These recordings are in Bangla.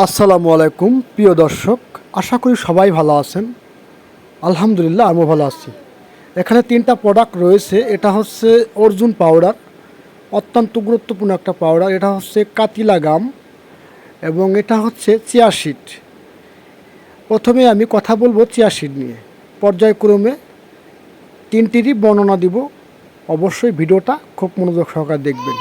আসসালামু আলাইকুম, প্রিয় দর্শক, আশা করি সবাই ভালো আছেন। আলহামদুলিল্লাহ, আমিও ভালো আছি। এখানে তিনটা প্রোডাক্ট রয়েছে, এটা হচ্ছে অর্জুন পাউডার অত্যন্ত গুরুত্বপূর্ণ একটা পাউডার এটা হচ্ছে কাতিলা গাম এবং এটা হচ্ছে চিয়া সিড প্রথমে আমি কথা বলব চিয়া সিড নিয়ে। পর্যায়ক্রমে তিনটিরই বর্ণনা দিব। অবশ্যই ভিডিওটা খুব মনোযোগ সহকারে দেখবেন।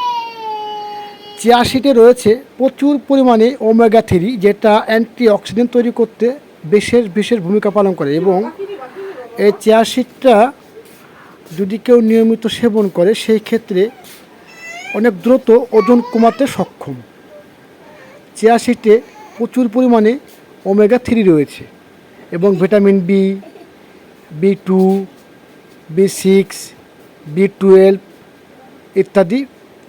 চিয়া সিডে রয়েছে প্রচুর পরিমাণে ওমেগা থ্রি যেটা অ্যান্টি অক্সিডেন্ট তৈরি করতে বিশেষ বিশেষ ভূমিকা পালন করে এবং এই চিয়া সিডটা যদি কেউ নিয়মিত সেবন করে, সেই ক্ষেত্রে অনেক দ্রুত ওজন কমাতে সক্ষম। চিয়া সিডে প্রচুর পরিমাণে ওমেগা থ্রি রয়েছে এবং vitamin B B two B six B twelve ইত্যাদি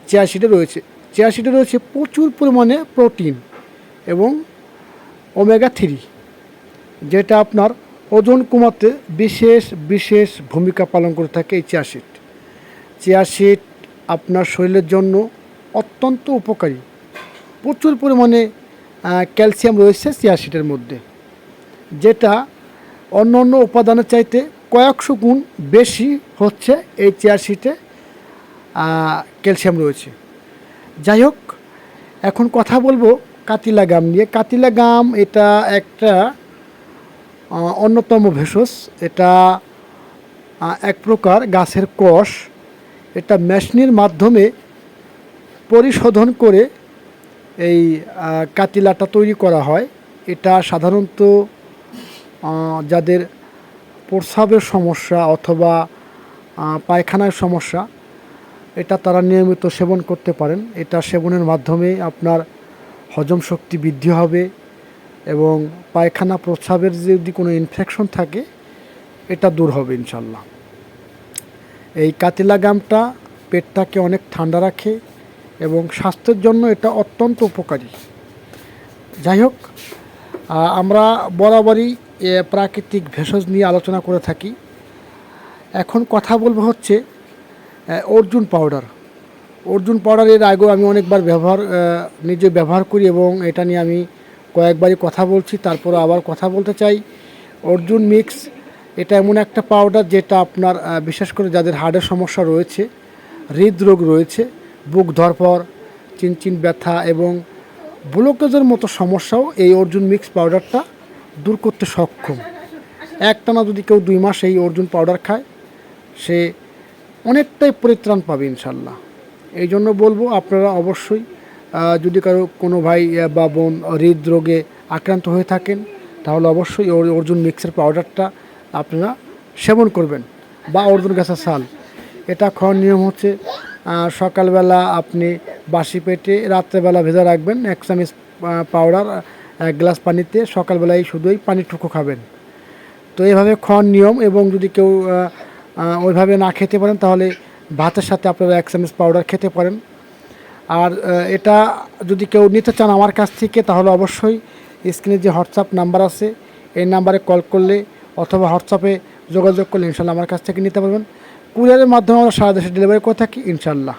চিয়া সিডে রয়েছে। চিয়া সিডে রয়েছে প্রচুর পরিমাণে প্রোটিন এবং ওমেগা থ্রি, যেটা আপনার ওজন কমাতে বিশেষ বিশেষ ভূমিকা পালন করে থাকে এই চিয়া সিড চিয়া সিড আপনার শরীরের জন্য অত্যন্ত উপকারী। প্রচুর পরিমাণে ক্যালসিয়াম রয়েছে চিয়া সিডের মধ্যে, যেটা অন্য অন্য উপাদানের চাইতে কয়েকশো গুণ বেশি হচ্ছে এই চিয়া সিডে ক্যালসিয়াম রয়েছে। যাই হোক এখন কথা বলব কাতিলা গাম নিয়ে। কাতিলা গাম এটা একটা অন্যতম ভেষজ। এটা এক প্রকার গাছের কষ। এটা মেশিনের মাধ্যমে পরিশোধন করে এই কাতিলাটা তৈরি করা হয়। এটা সাধারণত যাদের প্রস্রাবের সমস্যা অথবা পায়খানার সমস্যা এটা তারা নিয়মিত সেবন করতে পারেন। এটা সেবনের মাধ্যমে আপনার হজম শক্তি বৃদ্ধি হবে এবং পায়খানা প্রস্রাবের যদি কোনো ইনফেকশন থাকে, এটা দূর হবে ইনশাল্লাহ এই কাতিলা গামটা পেটটাকে অনেক ঠান্ডা রাখে এবং স্বাস্থ্যের জন্য এটা অত্যন্ত উপকারী। যাই হোক আমরা বরাবরই প্রাকৃতিক ভেষজ নিয়ে আলোচনা করে থাকি। এখন কথা বলব হচ্ছে অর্জুন পাউডার। অর্জুন পাউডার এর আগেও আমি অনেকবার ব্যবহার নিজে ব্যবহার করি এবং এটা নিয়ে আমি কয়েকবারই কথা বলছি তারপর আবার কথা বলতে চাই। অর্জুন মিক্স, এটা এমন একটা পাউডার যেটা আপনার বিশেষ করে যাদের হার্টের সমস্যা রয়েছে, হৃদরোগ রয়েছে, বুক ধরপর চিনচিন ব্যথা এবং ব্লকেজের মতো সমস্যাও এই অর্জুন মিক্স পাউডারটা দূর করতে সক্ষম। একটানা যদি কেউ দুই মাস এই অর্জুন পাউডার খায়, সে অনেকটাই পরিত্রাণ পাবে ইনশাল্লাহ। এই জন্য বলব আপনারা অবশ্যই যদি কারও কোনো ভাই বা বোন হৃদরোগে আক্রান্ত হয়ে থাকেন, তাহলে অবশ্যই অর্জুন মিক্সের পাউডারটা আপনারা সেবন করবেন বা অর্জুন গাছের সাল। এটা খাওয়ার নিয়ম হচ্ছে সকালবেলা আপনি বাসি পেটে রাত্রেবেলা ভেজা রাখবেন, এক চামচ পাউডার, এক গ্লাস পানিতে, সকালবেলায় শুধুই পানিটুকু খাবেন। তো এভাবে খাওয়ার নিয়ম এবং যদি কেউ ওইভাবে না খেতে পারেন, তাহলে ভাতের সাথে আপনারা এক চামচ পাউডার খেতে পারেন। আর এটা যদি কেউ নিতে চান আমার কাছ থেকে, তাহলে অবশ্যই স্ক্রিনে যে হোয়াটসঅ্যাপ নাম্বার আছে, এই নাম্বারে কল করলে অথবা হোয়াটসঅ্যাপে যোগাযোগ করলে ইনশাল্লাহ আমার কাছ থেকে নিতে পারবেন। কুরিয়ারের মাধ্যমে আমরা সারা দেশে ডেলিভারি করে থাকি, ইনশাল্লাহ।